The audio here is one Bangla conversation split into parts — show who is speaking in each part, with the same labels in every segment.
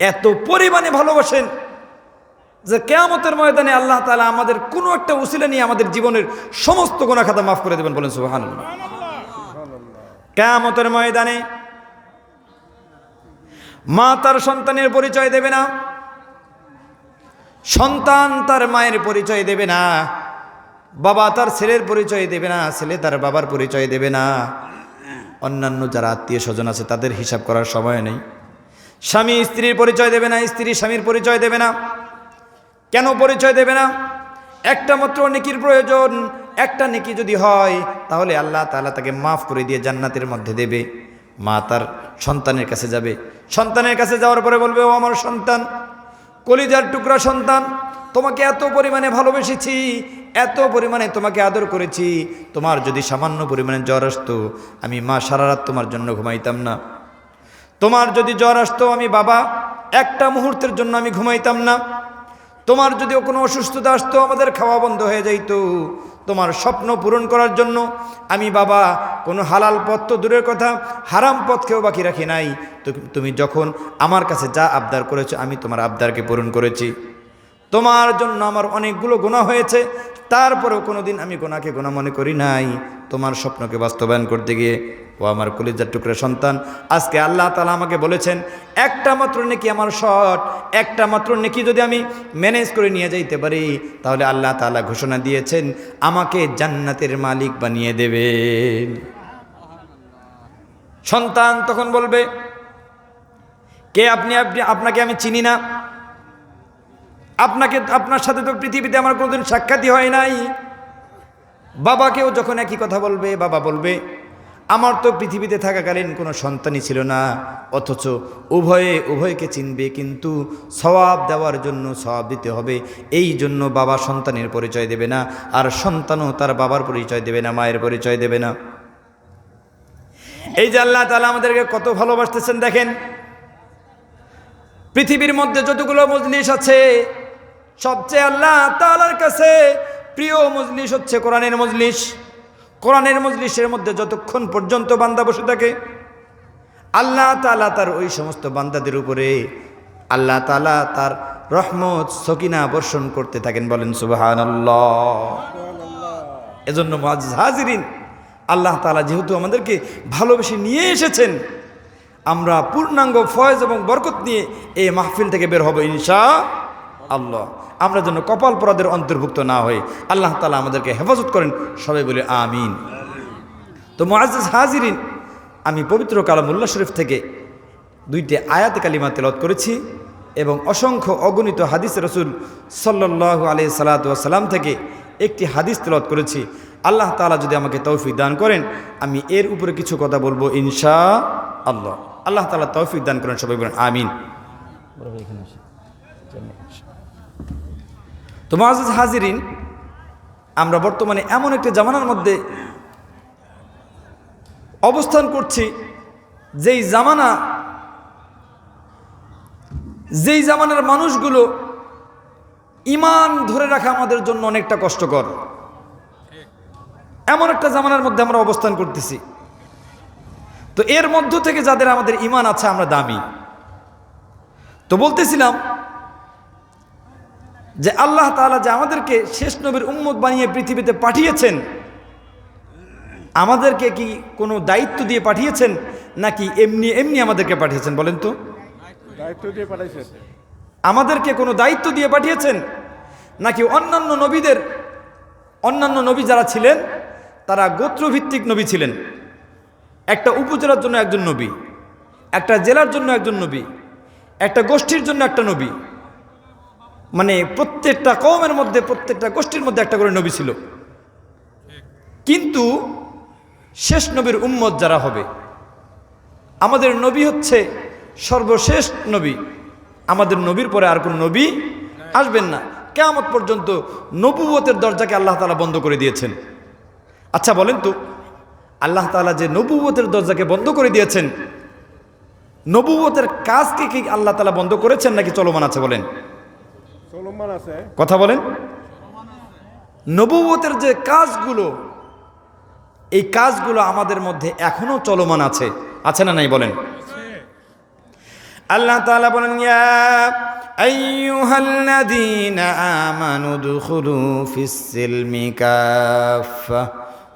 Speaker 1: এত পরিমাণে ভালোবাসেন যে কেয়ামতের ময়দানে আল্লাহ তালা আমাদের কোনো একটা উসিলা নিয়ে আমাদের জীবনের সমস্ত গোনা খাতা মাফ করে দেবেন বলেন সুহান কেয়ামতের ময়দানে মা তার সন্তানের পরিচয় দেবে না, সন্তান তার মায়ের পরিচয় দেবে না, বাবা তার ছেলের পরিচয় দেবে না, ছেলে তার বাবার পরিচয় দেবে না। অন্যান্য যারা আত্মীয় স্বজন আছে তাদের হিসাব করার সময় নেই। স্বামী স্ত্রীর পরিচয় দেবে না, স্ত্রী স্বামীর পরিচয় দেবে না। কেন পরিচয় দেবে না? একটা মাত্র নেকির প্রয়োজন, একটা নেকি যদি হয়, তাহলে আল্লাহ তাআলা তাকে মাফ করে দিয়ে জান্নাতের মধ্যে দেবে। মা তার সন্তানের কাছে যাবে। সন্তানের কাছে যাওয়ার পরে বলবে, ও আমার সন্তান, কলিজার টুকরা সন্তান, তোমাকে এত পরিমাণে ভালোবেসেছি, এত পরিমাণে তোমাকে আদর করেছি। তোমার যদি সামান্য পরিমাণে জ্বর আসতো, আমি মা সারা রাত তোমার জন্য ঘুমাইতাম না। তোমার যদি জ্বর আসতো আমি বাবা, একটা মুহূর্তের জন্য আমি ঘুমাইতাম না। তোমার যদি কোনো অসুস্থতা আসতো, আমাদের খাওয়া বন্ধ হয়ে যাইত। তোমার স্বপ্ন পূরণ করার জন্য আমি বাবা, কোনো হালাল পথ তো দূরের কথা, হারাম পথকেও বাকি রাখি নাই। তুমি যখন আমার কাছে যা আবদার করেছ, আমি তোমার আবদারকে পূরণ করেছি। তোমার জন্য আমার অনেকগুলো গুণা হয়েছে, তারপরেও কোনোদিন আমি গোনাকে গোনা মনে করি নাই। তোমার স্বপ্নকে বাস্তবায়ন করতে গিয়ে, ও আমার কলিজার টুকরা সন্তান, আজকে আল্লাহ তালা আমাকে বলেছেন, একটা মাত্র নেকি আমার শট, একটা মাত্র নেকি যদি আমি ম্যানেজ করে নিয়ে যাইতে পারি, তাহলে আল্লাহ তালা ঘোষণা দিয়েছেন, আমাকে জান্নাতের মালিক বানিয়ে দেবেন সন্তান তখন বলবে, কে আপনি আপনি, আপনাকে আমি চিনি না। আপনাকে, আপনার সাথে তো পৃথিবীতে আমার কোনোদিন সাক্ষাৎই হয় নাই। বাবাকেও যখন একই কথা বলবে, বাবা বলবে, আমার তো পৃথিবীতে থাকাকালীন কোনো সন্তানই ছিল না, অথচ উভয়ে, উভয়কে চিনবে, কিন্তু সওয়াব দেওয়ার জন্য সওয়াব দিতে হবে। এই জন্য বাবা সন্তানের পরিচয় দেবে না, আর সন্তানও তার বাবার পরিচয় দেবে না, মায়ের পরিচয় দেবে না। এই যে আল্লাহ তালা আমাদেরকে কত ভালোবাসতেছেন, দেখেন। পৃথিবীর মধ্যে যতগুলো মজলিস আছে সবচেয়ে আল্লাহ তালার কাছে প্রিয় মজলিস হচ্ছে কোরআনের মজলিস। কোরআনের মজলিসের মধ্যে যতক্ষণ পর্যন্ত বান্দা বসে থাকে, আল্লাহ তালা তার ওই সমস্ত বান্দাদের উপরে, আল্লাহ তালা তার রহমত, সকিনা বর্ষণ করতে থাকেন বলেন সুবাহান এজন্য হাজিরিন, আল্লাহ তালা যেহেতু আমাদেরকে ভালোবেসে নিয়ে এসেছেন, আমরা পূর্ণাঙ্গ ফয়েজ এবং বরকত নিয়ে এই মাহফিল থেকে বের হব ইনশা আল্লাহ, আমরা যেন কপাল পরাদের অন্তর্ভুক্ত না হই। আল্লাহ তালা আমাদেরকে হেফাজত করেন। সবাই বলে আমিন। তো মুআজ্জিজ হাজিরিন, আমি পবিত্র কালামুল্লাহ শরীফ থেকে দুইটি আয়াত কালিমা তেলত করেছি এবং অসংখ্য অগণিত হাদিস রসুল সাল্লাহ আলি সালাতাম থেকে একটি হাদিস তেলত করেছি। আল্লাহ তালা যদি আমাকে তৌফিক দান করেন, আমি এর উপরে কিছু কথা বলব ইনশা আল্লাহ আল্লাহ তালা তৌফিক দান করেন, সবাই বলেন আমিন। তো মাজিজ হাজিরিন, আমরা বর্তমানে এমন একটি জামানার মধ্যে অবস্থান করছি, যেই জামানা, যেই জামানার মানুষগুলো ইমান ধরে রাখা আমাদের জন্য অনেকটা কষ্টকর। এমন একটা জামানার মধ্যে আমরা অবস্থান করতেছি। তো এর মধ্য থেকে যাদের আমাদের ইমান আছে, আমরা দামি। তো বলতেছিলাম যে আল্লাহ তাআলা যে আমাদেরকে শেষ নবীর উম্মত বানিয়ে পৃথিবীতে পাঠিয়েছেন আমাদেরকে কি কোনো দায়িত্ব দিয়ে পাঠিয়েছেন নাকি এমনি এমনি আমাদেরকে পাঠিয়েছেন বলেন তো?
Speaker 2: দায়িত্ব দিয়ে পাঠাইছেন
Speaker 1: আমাদেরকে কোনো দায়িত্ব দিয়ে পাঠিয়েছেন নাকি অন্যান্য নবীদের অন্যান্য নবী যারা ছিলেন তারা গোত্রভিত্তিক নবী ছিলেন? একটা উপজেলার জন্য একজন নবী একটা জেলার জন্য একজন নবী একটা গোষ্ঠীর জন্য একটা নবী মানে প্রত্যেকটা কওমের মধ্যে, প্রত্যেকটা গোষ্ঠীর মধ্যে একটা করে নবী ছিল। কিন্তু শেষ নবীর উম্মত যারা হবে, আমাদের নবী হচ্ছে সর্বশেষ নবী। আমাদের নবীর পরে আর কোনো নবী আসবেন না। কেমন পর্যন্ত নবুবতের দরজাকে আল্লাহ তালা বন্ধ করে দিয়েছেন। আচ্ছা বলেন তো, আল্লাহ তালা যে নবুবতের দরজাকে বন্ধ করে দিয়েছেন নবুবতের কাজকে কি আল্লাহ তালা বন্ধ করেছেন নাকি চলমান আছে বলেন? কথা বলেন। নবুবতের যে কাজগুলো, এই কাজগুলো আমাদের মধ্যে এখনও চলমান আছে। আছে না নাই বলেন? আল্লাহ তাআলা বলেন, ইয়া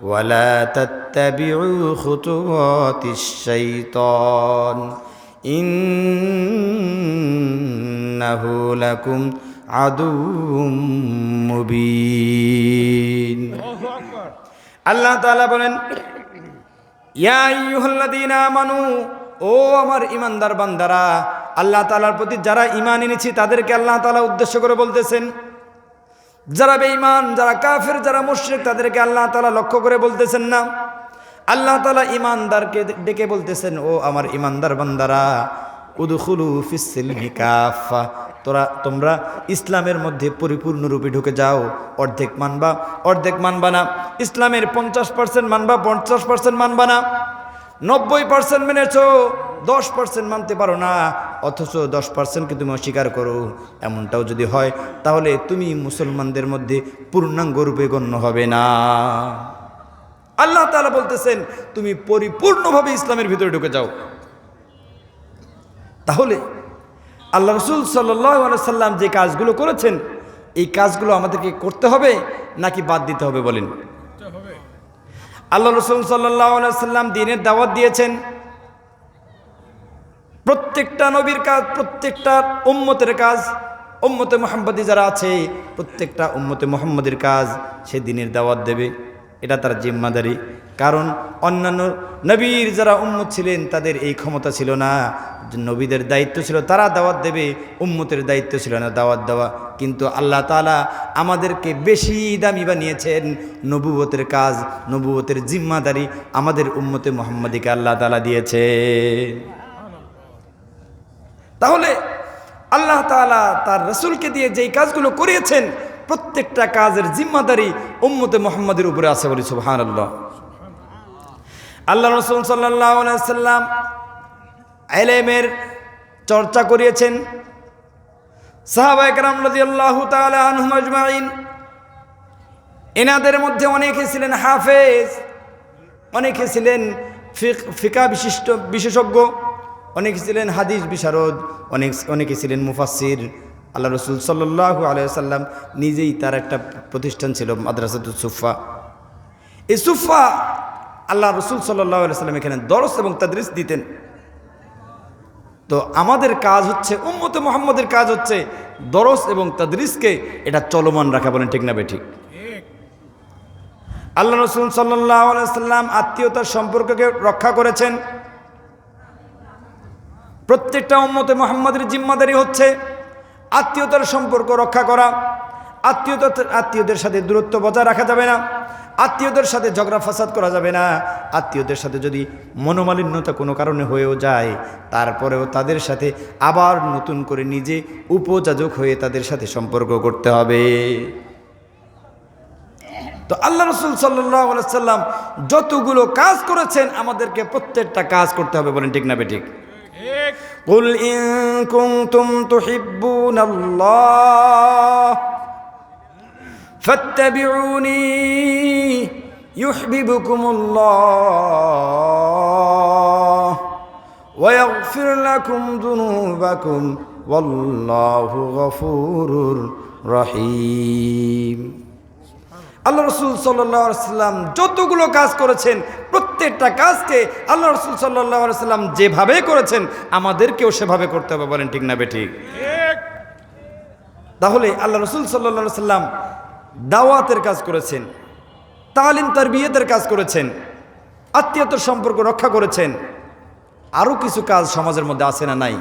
Speaker 1: ওয়ালা ইন্নাহু লাকুম মুবিন। আল্লাহ তাআলা বলেন, ইয়া আইয়ুহাল্লাযীনা ও আমার ইমানদার বান্দারা, আল্লাহ তাআলার প্রতি যারা ঈমান এনেছি, তাদেরকে আল্লাহ তাআলা উদ্দেশ্য করে বলতেছেন, যারা বেঈমান, যারা কাফের, যারা মুশরিক, তাদেরকে আল্লাহ তালা লক্ষ্য করে বলতেছেন না। আল্লাহ তালা ঈমানদারকে ডেকে বলতেছেন, ও আমার ঈমানদার বান্দারা উদখুলু ফিস-সিলমি কাফা। তোরা, তোমরা ইসলামের মধ্যে পরিপূর্ণরূপে ঢুকে যাও। অর্ধেক মানবা অর্ধেক মানবা না। ইসলামের পঞ্চাশ পার্সেন্ট মানবা, পঞ্চাশ পার্সেন্ট মানবা না। নব্বই পার্সেন্ট মেনেছো, দশ পার্সেন্ট মানতে পারো না। অথচ দশ পার্সেন্টকে তুমি অস্বীকার করো। এমনটাও যদি হয়, তাহলে তুমি মুসলমানদের মধ্যে পূর্ণাঙ্গ রূপে গণ্য হবে না। আল্লাহ তাআলা বলতেছেন, তুমি পরিপূর্ণভাবে ইসলামের ভিতরে ঢুকে যাও। তাহলে আল্লাহ রসুল সাল্লাম যে কাজগুলো করেছেন, এই কাজগুলো আমাদেরকে করতে হবে নাকি বাদ দিতে হবে বলেন? আল্লাহ রসুল সাল্লাহ সাল্লাম দিনের দাওয়াত দিয়েছেন। প্রত্যেকটা নবীর কাজ, প্রত্যেকটা উম্মতের কাজ, উম্মতে মোহাম্মদী যারা আছে, প্রত্যেকটা উম্মতে মোহাম্মদের কাজ সে দিনের দাওয়াত দেবে। এটা তার জিম্মাদারি। কারণ অন্যান্য নবীর যারা উম্মত ছিলেন, তাদের এই ক্ষমতা ছিল না। নবীদের দায়িত্ব ছিল, তারা দাওয়াত দেবে, উম্মতের দায়িত্ব ছিল না দাওয়াত দেওয়া। কিন্তু আল্লাহ তালা আমাদেরকে বেশি দামি বানিয়েছেন নবুবতের কাজ নবুবতের জিম্মাদারি আমাদের উম্মতে মোহাম্মদীকে আল্লাহ তালা দিয়েছে। তাহলে আল্লাহ তাআলা তার রসুলকে দিয়ে যেই কাজগুলো করিয়েছেন, প্রত্যেকটা কাজের জিম্মাদারি উম্মতে মোহাম্মদের উপরে আছে বলি সুবহান আল্লাহ আল্লাহ রসুল সাল্লাম এলেমের চর্চা করিয়েছেন। আজমাইন। এনাদের মধ্যে অনেকে ছিলেন হাফেজ, অনেকে ছিলেন ফিকা বিশিষ্ট, বিশেষজ্ঞ, অনেকে ছিলেন হাদিস বিশারদ, অনেক, অনেকে ছিলেন মুফাসির আল্লাহ রসুল সাল্লাহ আলাইসাল্লাম নিজেই তার একটা প্রতিষ্ঠান ছিল মাদ্রাসাতুল সুফা এই সুফা আল্লাহ রসুল সাল্লাহ সাল্লাম এখানে দরস এবং তাদরিস দিতেন। তো আমাদের কাজ হচ্ছে, উম্মত মোহাম্মদের কাজ হচ্ছে দরস এবং তাদরিসকে এটা চলমান রাখা, বলেন ঠিক না ঠিক? আল্লাহ রসুল সাল্লাহ সাল্লাম আত্মীয়তার সম্পর্ককে রক্ষা করেছেন। প্রত্যেকটা উম্মতে মোহাম্মদের জিম্মাদারি হচ্ছে আত্মীয়তার সম্পর্ক রক্ষা করা। আত্মীয়তা, আত্মীয়দের সাথে দূরত্ব বজায় রাখা যাবে না। আত্মীয়দের সাথে ঝগড়া ফাসাদ করা যাবে না আত্মীয়দের সাথে যদি মনোমালিন্যতা কোনো কারণে হয়েও যায় তারপরেও তাদের সাথে আবার নতুন করে নিজে উপযাজক হয়ে তাদের সাথে সম্পর্ক করতে হবে তো আল্লাহ রসুল সাল্লাহ সাল্লাম যতগুলো কাজ করেছেন আমাদেরকে প্রত্যেকটা কাজ করতে হবে বলেন ঠিক না বেঠিক قل إن كنتم تحبون الله فاتبعوني يحببكم الله ويغفر لكم ذنوبكم والله غفور رحيم আল্লাহ রসুল সাল্লাম যতগুলো কাজ করেছেন প্রত্যেকটা কাজকে আল্লাহ রসুল সাল্লাহ সাল্লাম যেভাবে করেছেন আমাদেরকেও সেভাবে করতে হবে বলেন ঠিক না বে ঠিক তাহলে আল্লাহ রসুল সাল্লাহ সাল্লাম দাওয়াতের কাজ করেছেন, তালিম তার বিয়েদের কাজ করেছেন আত্মীয়তার সম্পর্ক রক্ষা করেছেন আরও কিছু কাজ সমাজের মধ্যে আছে না নাই?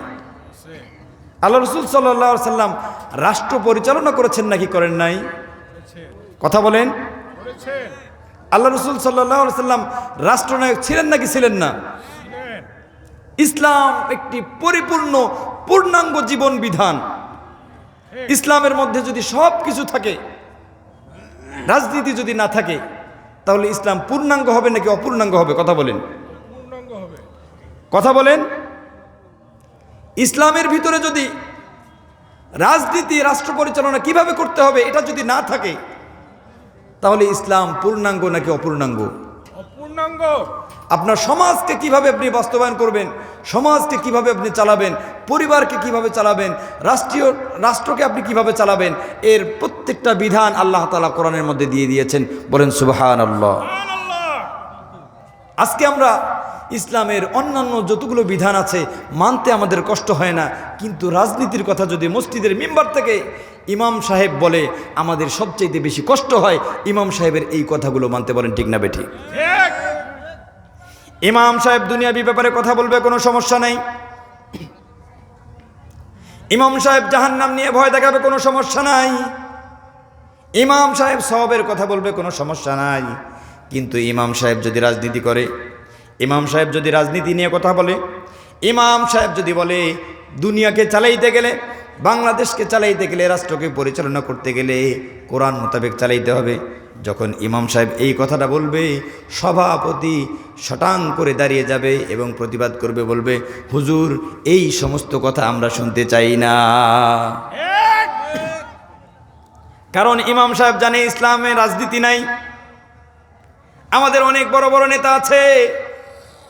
Speaker 1: আল্লাহ রসুল সাল্লাহ সাল্লাম রাষ্ট্র পরিচালনা করেছেন নাকি করেন নাই? কথা বলেন। আল্লাহ রসুল সাল্লাহ সাল্লাম রাষ্ট্রনায়ক ছিলেন নাকি ছিলেন না? ইসলাম একটি পরিপূর্ণ, পূর্ণাঙ্গ জীবন বিধান। ইসলামের মধ্যে যদি সব কিছু থাকে রাজনীতি যদি না থাকে তাহলে ইসলাম পূর্ণাঙ্গ হবে নাকি অপূর্ণাঙ্গ হবে? কথা বলেন। কথা বলেন। ইসলামের ভিতরে যদি রাজনীতি রাষ্ট্র পরিচালনা কীভাবে করতে হবে এটা যদি না থাকে তাহলে ইসলাম পূর্ণাঙ্গ নাকি অপূর্ণাঙ্গ?
Speaker 2: অপূর্ণাঙ্গ
Speaker 1: আপনার সমাজকে কীভাবে আপনি বাস্তবায়ন করবেন সমাজকে কীভাবে আপনি চালাবেন পরিবারকে কীভাবে চালাবেন রাষ্ট্রীয় রাষ্ট্রকে আপনি কীভাবে চালাবেন এর প্রত্যেকটা বিধান আল্লাহ তালা কোরআনের মধ্যে দিয়ে দিয়েছেন। বলেন সুবাহান আল্লাহ আজকে আমরা ইসলামের অন্যান্য যতগুলো বিধান আছে মানতে আমাদের কষ্ট হয় না কিন্তু রাজনীতির কথা যদি মসজিদের মেম্বার থেকে ইমাম সাহেব বলে আমাদের সবচেয়ে বেশি কষ্ট হয় ইমাম সাহেবের এই কথাগুলো মানতে বলেন ঠিক না বেঠিক ইমাম সাহেব দুনিয়াবি ব্যাপারে কথা বলবে, কোনো সমস্যা নেই। ইমাম সাহেব জাহান্নাম নিয়ে ভয় দেখাবে, কোনো সমস্যা নাই। ইমাম সাহেব সবের কথা বলবে, কোনো সমস্যা নাই। কিন্তু ইমাম সাহেব যদি রাজনীতি করে, ইমাম সাহেব যদি রাজনীতি নিয়ে কথা বলে, ইমাম সাহেব যদি বলে, দুনিয়াকে চালাইতে গেলে বাংলাদেশকে চালাইতে গেলে, রাষ্ট্রকে পরিচালনা করতে গেলে কোরআন মোতাবেক চালাইতে হবে। যখন ইমাম সাহেব এই কথাটা বলবে, সভাপতি শটাং করে দাঁড়িয়ে যাবে এবং প্রতিবাদ করবে, বলবে, হুজুর, এই সমস্ত কথা আমরা শুনতে চাই না। কারণ ইমাম সাহেব জানে ইসলামে রাজনীতি নাই। আমাদের অনেক বড় বড় নেতা আছে,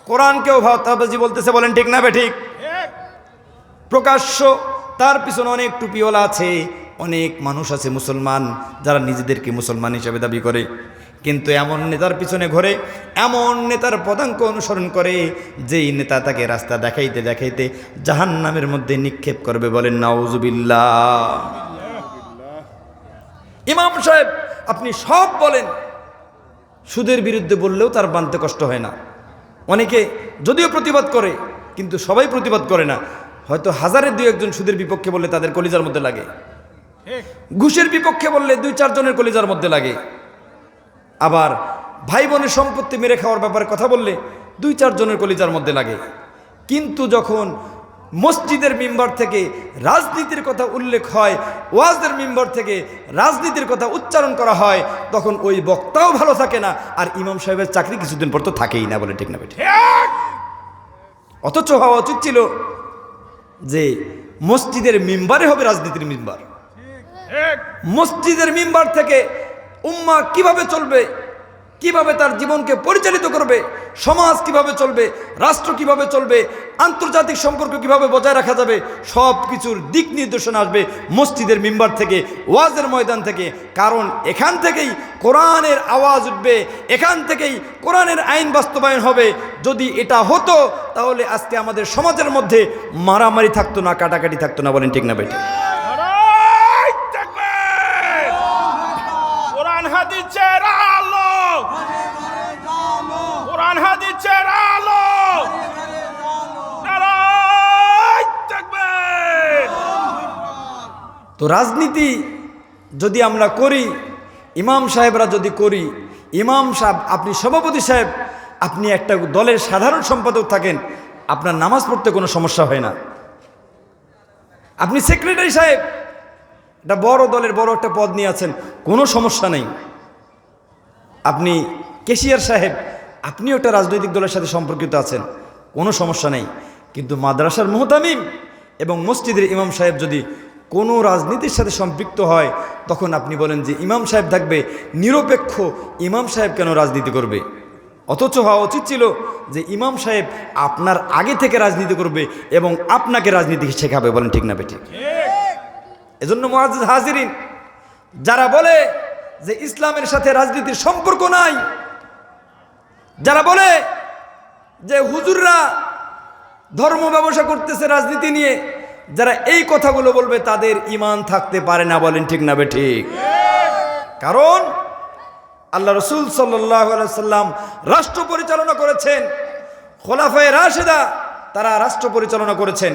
Speaker 1: কোরআনকেও ভাওতাবাজি বলতেছে, বলেন ঠিক না বে ঠিক? প্রকাশ্য তার পিছনে অনেক টুপিওয়ালা আছে, অনেক মানুষ আছে মুসলমান, যারা নিজেদেরকে মুসলমান হিসেবে দাবি করে। কিন্তু এমন নেতার পিছনে ঘরে, এমন নেতার পদাঙ্ক অনুসরণ করে, যেই নেতা তাকে রাস্তা দেখাইতে দেখাইতে জাহান নামের মধ্যে নিক্ষেপ করবে বলেন, নাউজুবিল্লাহ। ইমাম সাহেব, আপনি সব বলেন। সুদের বিরুদ্ধে বললেও তার বানতে কষ্ট হয় না। অনেকে যদিও প্রতিবাদ করে, কিন্তু সবাই প্রতিবাদ করে না। হয়তো হাজারের দুই একজন সুদের বিপক্ষে বললে তাদের কলিজার মধ্যে লাগে। ঘুষের বিপক্ষে বললে দুই চারজনের কলিজার মধ্যে লাগে। আবার ভাই বোনের সম্পত্তি মেরে খাওয়ার ব্যাপারে কথা বললে দুই চারজনের কলিজার মধ্যে লাগে। কিন্তু যখন মসজিদের মেম্বার থেকে রাজনীতির কথা উল্লেখ হয় ওয়াজদের মেম্বার থেকে রাজনীতির কথা উচ্চারণ করা হয়, তখন ওই বক্তাও ভালো থাকে না, আর ইমাম সাহেবের চাকরি কিছুদিন পর তো থাকেই না বলে ঠিক না অথচ হওয়া উচিত ছিল যে মসজিদের মেম্বারে হবে রাজনীতির মেম্বার। মসজিদের মেম্বার থেকে উম্মা কীভাবে চলবে কীভাবে তার জীবনকে পরিচালিত করবে, সমাজ কীভাবে চলবে, রাষ্ট্র কীভাবে চলবে, আন্তর্জাতিক সম্পর্ক কীভাবে বজায় রাখা যাবে সব কিছুর দিক নির্দেশনা আসবে মসজিদের মেম্বার থেকে, ওয়াজের ময়দান থেকে। কারণ এখান থেকেই কোরআনের আওয়াজ উঠবে, এখান থেকেই কোরআনের আইন বাস্তবায়ন হবে। যদি এটা হতো, তাহলে আজকে আমাদের সমাজের মধ্যে মারামারি থাকতো না, কাটাকাটি থাকতো না, বলেন ঠিক না বেটে তো রাজনীতি যদি আমরা করি, ইমাম সাহেবরা যদি করি, ইমাম সাহেব, আপনি সভাপতি সাহেব, আপনি একটা দলের সাধারণ সম্পাদক থাকেন, আপনার নামাজ পড়তে কোনো সমস্যা হয় না। আপনি সেক্রেটারি সাহেব, একটা বড় দলের বড় একটা পদ নিয়ে আছেন, কোনো সমস্যা নেই। আপনি কেশিয়ার সাহেব, আপনিও একটা রাজনৈতিক দলের সাথে সম্পর্কিত আছেন, কোনো সমস্যা নেই। কিন্তু মাদ্রাসার মোহতামিম এবং মসজিদের ইমাম সাহেব যদি কোনো রাজনীতির সাথে সম্পৃক্ত হয়, তখন আপনি বলেন যে ইমাম সাহেব থাকবে, নিরপেক্ষ ইমাম সাহেব কেন রাজনীতি করবে? অথচ হওয়া উচিত ছিল যে ইমাম সাহেব আপনার আগে থেকে রাজনীতি করবে এবং আপনাকে রাজনীতি শেখাবে, বলেন ঠিক না বেঠিক এজন্য মহাজ হাজিরিন, যারা বলে যে ইসলামের সাথে রাজনীতির সম্পর্ক নাই, যারা বলে যে হুজুররা ধর্ম ব্যবসা করতেছে রাজনীতি নিয়ে যারা এই কথাগুলো বলবে, তাদের ইমান থাকতে পারে না বলেন ঠিক না ঠিক? কারণ আল্লাহ রসুল সাল্লাম রাষ্ট্র পরিচালনা করেছেন, খোলাফায় রাশেদা তারা রাষ্ট্র পরিচালনা করেছেন।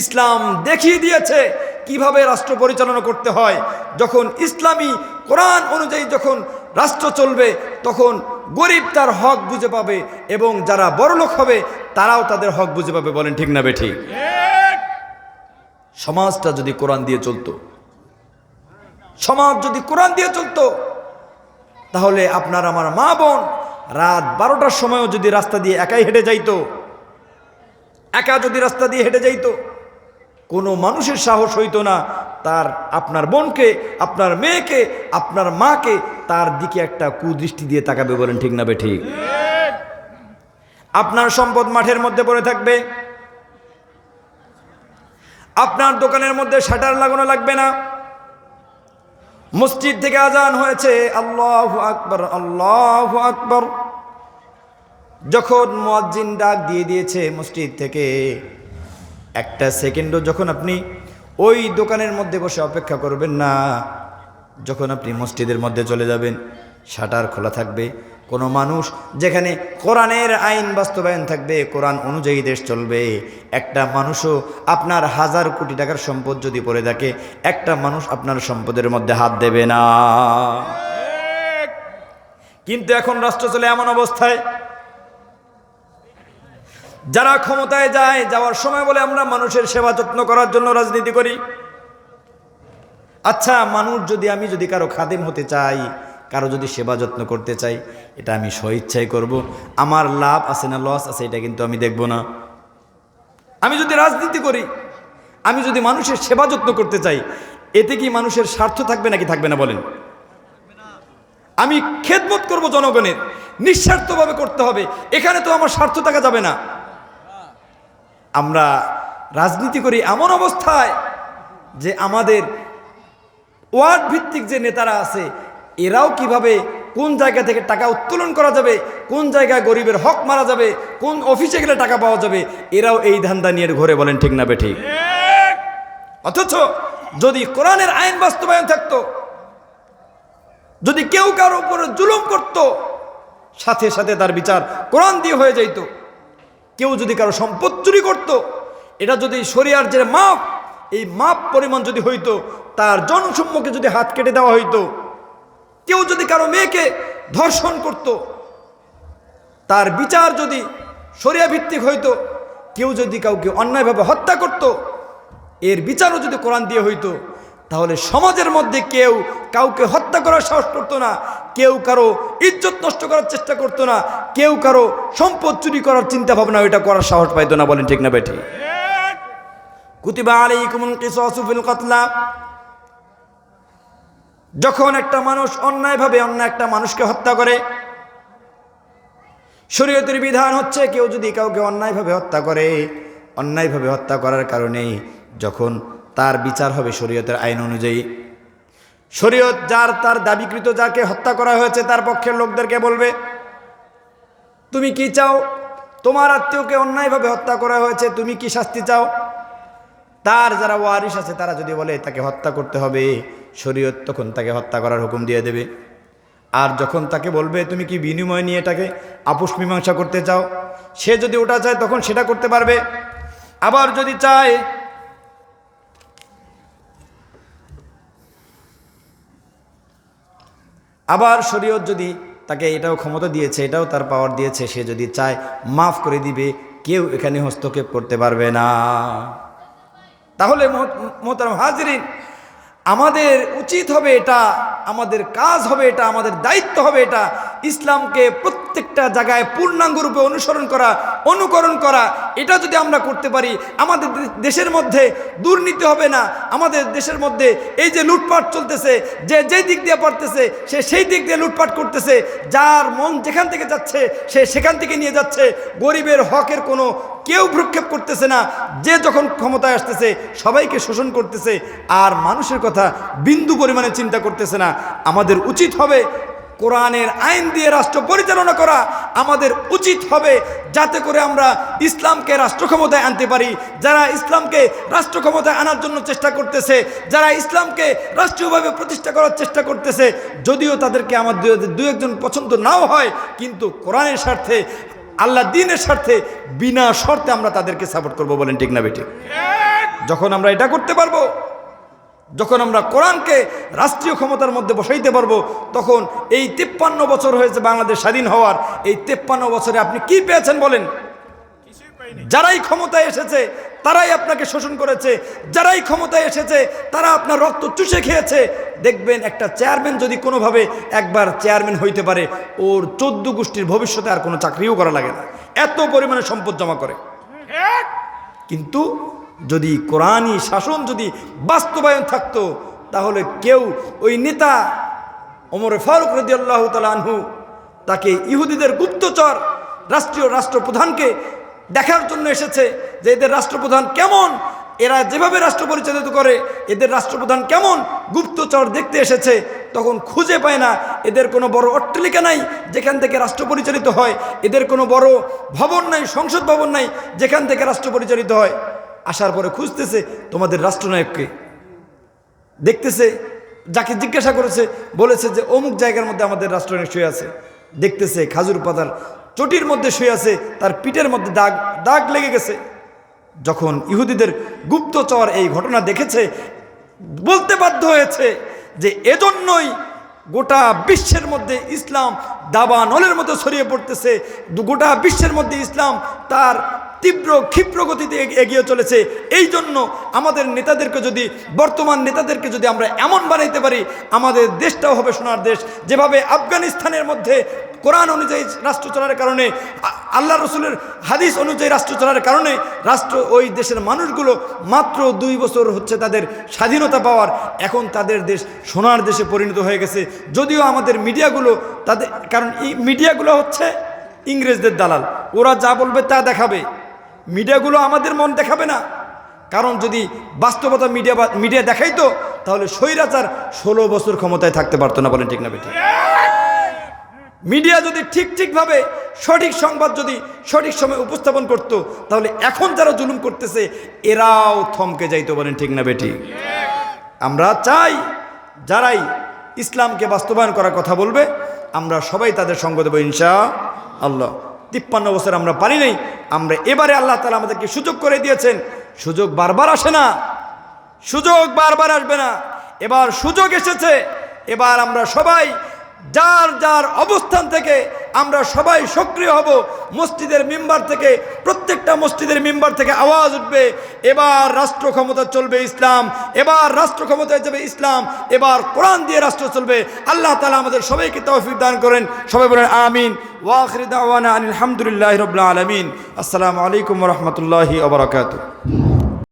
Speaker 1: ইসলাম দেখিয়ে দিয়েছে কীভাবে রাষ্ট্র পরিচালনা করতে হয়। যখন ইসলামী কোরআন অনুযায়ী যখন রাষ্ট্র চলবে, তখন গরিব তার হক বুঝে পাবে এবং যারা বড়লোক হবে, তারাও তাদের হক বুঝে পাবে বলেন ঠিক না বে ঠিক? সমাজটা যদি কোরআন দিয়ে চলতো। সমাজ যদি কোরআন দিয়ে চলতো, তাহলে আপনার আমার মা বোন রাত বারোটার সময়ও যদি রাস্তা দিয়ে একাই হেঁটে যাইতো, একা যদি রাস্তা দিয়ে হেঁটে যাইতো, কোনো মানুষের সাহস হইতো না তার আপনার বোনকে, আপনার মেয়েকে, আপনার মাকে তার দিকে একটা কুদৃষ্টি দিয়ে তাকাবে বলেন ঠিক না বে ঠিক? আপনার সম্পদ মাঠের মধ্যে পড়ে থাকবে আপনার দোকানের মধ্যে শাটার লাগানো লাগবে না। মসজিদ থেকে আজান হয়েছে, আল্লাহ আকবর আল্লাহ আকবর। যখন মুয়াজ্জিন ডাক দিয়ে দিয়েছে মসজিদ থেকে, একটা সেকেন্ডও যখন আপনি ওই দোকানের মধ্যে বসে অপেক্ষা করবেন না, যখন আপনি মসজিদের মধ্যে চলে যাবেন, শাটার খোলা থাকবে কোনো মানুষ যেখানে কোরআনের আইন বাস্তবায়ন থাকবে, কোরআন অনুযায়ী দেশ চলবে। একটা মানুষও আপনার হাজার কোটি টাকার সম্পদ যদি পড়ে থাকে, একটা মানুষ আপনার সম্পদের মধ্যে হাত দেবে না। কিন্তু এখন রাষ্ট্র চলে এমন অবস্থায়, যারা ক্ষমতায় যায়, যাওয়ার সময় বলে আমরা মানুষের সেবা যত্ন করার জন্য রাজনীতি করি। আচ্ছা মানুষ যদি আমি যদি কারও খাদিম হতে চাই কারও যদি সেবা যত্ন করতে চাই, এটা আমি স্বইচ্ছাই করব। আমার লাভ আছে না লস আছে, এটা কিন্তু আমি দেখব না। আমি যদি রাজনীতি করি, আমি যদি মানুষের সেবা যত্ন করতে চাই, এতে কি মানুষের স্বার্থ থাকবে নাকি থাকবে না বলেন? আমি খেদমত করব জনগণের, নিঃস্বার্থভাবে করতে হবে, এখানে তো আমার স্বার্থ থাকা যাবে না। আমরা রাজনীতি করি এমন অবস্থায় যে আমাদের ওয়ার্ড ভিত্তিক যে নেতারা আছে এরাও কীভাবে কোন জায়গা থেকে টাকা উত্তোলন করা যাবে, কোন জায়গায় গরিবের হক মারা যাবে, কোন অফিসে গেলে টাকা পাওয়া যাবে, এরাও এই ধান্দা নিয়ে ঘরে বলেন ঠিক না বে ঠিক অথচ যদি কোরআনের আইন বাস্তবায়ন থাকতো, যদি কেউ কারও উপরে জুলুম করত, সাথে সাথে তার বিচার কোরআন দিয়ে হয়ে যাইত, কেউ যদি কারও সম্পদ চুরি করত, এটা যদি শরিয়ার যে মাপ, এই মাপ পরিমাণ যদি হইতো, তার জনসম্মুখে যদি হাত কেটে দেওয়া হইতো কেউ যদি কারও মেয়েকে ধর্ষণ করত তার বিচার যদি শরিয়া ভিত্তিক হইতো কেউ যদি কাউকে অন্যায়ভাবে হত্যা করত এর বিচারও যদি কোরআন দিয়ে হইতো তাহলে সমাজের মধ্যে কেউ কাউকে হত্যা করার সাহস করতো না কেউ কারও ইজ্জত নষ্ট করার চেষ্টা করতো না কেউ কারও সম্পদ চুরি করার চিন্তা ভাবনা ওইটা করার সাহস পাইতো না বলেন ঠিক না বেঠি কুতিবা আলাইকুমুল কিসাসু ফিল কাতলা। যখন একটা মানুষ অন্যায়ভাবে অন্য একটা মানুষকে হত্যা করে, শরীয়তের বিধান হচ্ছে কেউ যদি কাউকে অন্যায়ভাবে হত্যা করে, অন্যায়ভাবে হত্যা করার কারণে যখন তার বিচার হবে শরীয়তের আইন অনুযায়ী। শরীয়ত যার তার দাবিকৃত যাকে হত্যা করা হয়েছে তার পক্ষের লোকদেরকে বলবে, তুমি কি চাও? তোমার আত্মীয়কে অন্যায়ভাবে হত্যা করা হয়েছে, তুমি কি শাস্তি চাও? তার যারা ওয়ারিস আছে তারা যদি বলে তাকে হত্যা করতে হবে শরীয়ত তখন তাকে হত্যা করার হুকুম দিয়ে দেবে। আর যখন তাকে বলবে, তুমি কি বিনিময় নিয়ে এটাকে আপোষ মীমাংসা করতে চাও? সে যদি ওটা চায়, তখন সেটা করতে পারবে। আবার যদি চায়, আবার শরীয়ত যদি তাকে এটাও ক্ষমতা দিয়েছে, এটাও তার পাওয়ার দিয়েছে, সে যদি চায়, মাফ করে দিবে, কেউ এখানে হস্তক্ষেপ করতে পারবে না। তাহলে মোহতারাম হাজরিন আমাদের উচিত হবে এটা আমাদের কাজ হবে এটা আমাদের দায়িত্ব হবে এটা। ইসলামকে প্রত্যেকটা জায়গায় পূর্ণাঙ্গ রূপে অনুসরণ করা, অনুকরণ করা, এটা যদি আমরা করতে পারি, আমাদের দেশের মধ্যে দুর্নীতি হবে না। আমাদের দেশের মধ্যে এই যে লুটপাট চলতেছে, যে যেই দিক দিয়ে পারতেছে, সে সেই দিক দিয়ে লুটপাট করতেছে। যার মন যেখান থেকে যাচ্ছে, সে সেখান থেকে নিয়ে যাচ্ছে। গরিবের হকের কোনো কেউ ভ্রুক্ষেপ করতেছে না। যে যখন ক্ষমতায় আসতেছে, সবাইকে শোষণ করতেছে। আর মানুষের কথা বিন্দু পরিমাণে চিন্তা করতেছে না। আমাদের উচিত হবে কোরআনের আইন দিয়ে রাষ্ট্র পরিচালনা করা আমাদের উচিত হবে যাতে করে আমরা ইসলামকে রাষ্ট্র ক্ষমতায় আনতে পারি। যারা ইসলামকে রাষ্ট্র ক্ষমতায় আনার জন্য চেষ্টা করতেছে, যারা ইসলামকে রাষ্ট্রীয়ভাবে প্রতিষ্ঠা করার চেষ্টা করতেছে, যদিও তাদেরকে আমার দু- একজন পছন্দ নাও হয়, কিন্তু কোরআনের স্বার্থে, আল্লাহ দিনের স্বার্থে, বিনা শর্তে আমরা তাদেরকে সাপোর্ট করব বলেন ঠিক না বেটি যখন আমরা এটা করতে পারব যখন আমরা কোরআনকে রাষ্ট্রীয় ক্ষমতার মধ্যে বসাইতে পারব তখন এই তিপ্পান্ন বছর হয়েছে বাংলাদেশ স্বাধীন হওয়ার। এই তিপ্পান্ন বছরে আপনি কি পেয়েছেন বলেন? যারাই ক্ষমতায় এসেছে তারাই আপনাকে শোষণ করেছে। যারাই ক্ষমতায় এসেছে তারা আপনার রক্ত চুষে খেয়েছে। দেখবেন একটা চেয়ারম্যান যদি কোনোভাবে একবার চেয়ারম্যান হইতে পারে ওর চোদ্দ গোষ্ঠীর ভবিষ্যতে আর কোনো চাকরিও করা লাগে না। এত পরিমাণে সম্পদ জমা করে। কিন্তু যদি কোরআনই শাসন যদি বাস্তবায়ন থাকতো, তাহলে কেউ ওই নেতা ওমর ফারুক রদি আল্লাহ আনহু, তাকে ইহুদিদের গুপ্তচর রাষ্ট্রীয় রাষ্ট্রপ্রধানকে দেখার জন্য এসেছে যে এদের রাষ্ট্রপ্রধান কেমন। এরা যেভাবে রাষ্ট্র পরিচালিত করে, এদের রাষ্ট্রপ্রধান কেমন গুপ্তচর দেখতে এসেছে, তখন খুঁজে পায় না। এদের কোনো বড় অট্টালিকা নাই যেখান থেকে রাষ্ট্র পরিচালিত হয়। এদের কোনো বড় ভবন নাই, সংসদ ভবন নাই যেখান থেকে রাষ্ট্র পরিচালিত হয়। আসার পরে খুঁজতেছে তোমাদের রাষ্ট্রনায়ককে। দেখতেছে, যাকে জিজ্ঞাসা করেছে, বলেছে যে অমুক জায়গার মধ্যে আমাদের রাষ্ট্রনায়ক শুয়ে আছে। দেখতেছে খাজুর পাতার চটির মধ্যে শুয়ে আছে, তার পিঠের মধ্যে দাগ দাগ লেগে গেছে। যখন ইহুদিদের গুপ্ত গুপ্তচর এই ঘটনা দেখেছে, বলতে বাধ্য হয়েছে যে এজন্যই গোটা বিশ্বের মধ্যে ইসলাম দাবানলের মতো ছড়িয়ে পড়তেছে। গোটা বিশ্বের মধ্যে ইসলাম তার তীব্র ক্ষিপ্র গতিতে এগিয়ে চলেছে। এই জন্য আমাদের নেতাদেরকে যদি, বর্তমান নেতাদেরকে যদি আমরা এমন বানাইতে পারি, আমাদের দেশটাও হবে সোনার দেশ। যেভাবে আফগানিস্তানের মধ্যে কোরআন অনুযায়ী রাষ্ট্র চলার কারণে আল্লাহ রসুলের হাদিস অনুযায়ী রাষ্ট্র চলার কারণে রাষ্ট্র ওই দেশের মানুষগুলো মাত্র দুই বছর হচ্ছে তাদের স্বাধীনতা পাওয়ার। এখন তাদের দেশ সোনার দেশে পরিণত হয়ে গেছে। যদিও আমাদের মিডিয়াগুলো তাদের কারণ এই মিডিয়াগুলো হচ্ছে ইংরেজদের দালাল। ওরা যা বলবে তা দেখাবে। মিডিয়াগুলো আমাদের মন দেখাবে না। কারণ যদি বাস্তবতা মিডিয়া মিডিয়া দেখাইতো, তাহলে স্বৈরাচার ষোলো বছর ক্ষমতায় থাকতে পারতো না বলেন ঠিক না বেঠিক। মিডিয়া যদি ঠিক ঠিকভাবে সঠিক সংবাদ যদি সঠিক সময় উপস্থাপন করত, তাহলে এখন যারা জুলুম করতেছে, এরাও থমকে যাইতে বলেন ঠিক না বেটি আমরা চাই যারাই ইসলামকে বাস্তবায়ন করার কথা বলবে, আমরা সবাই তাদের সঙ্গ দেবো ইনশা আল্লাহ তিপ্পান্ন বছর আমরা পারি নাই, আমরা এবারে আল্লাহ তালা আমাদেরকে সুযোগ করে দিয়েছেন, সুযোগ বারবার আসে না, সুযোগ বারবার আসবে না। এবার সুযোগ এসেছে, এবার আমরা সবাই যার যার অবস্থান থেকে আমরা সবাই সক্রিয় হব, মসজিদের মেম্বার থেকে, প্রত্যেকটা মসজিদের মেম্বার থেকে আওয়াজ উঠবে, এবার রাষ্ট্র ক্ষমতা চলবে ইসলাম, এবার রাষ্ট্র ক্ষমতায় যাবে ইসলাম, এবার কোরআন দিয়ে রাষ্ট্র চলবে। আল্লাহ তালা আমাদের সবাইকে তৌফিক দান করেন। সবাই বলেন আমিন। ওয়াখির দাওয়ানা আলহামদুলিল্লাহ রবিল্লা আলমিন। আসসালামু আলাইকুম রহমতুল্লাহি আবরকাত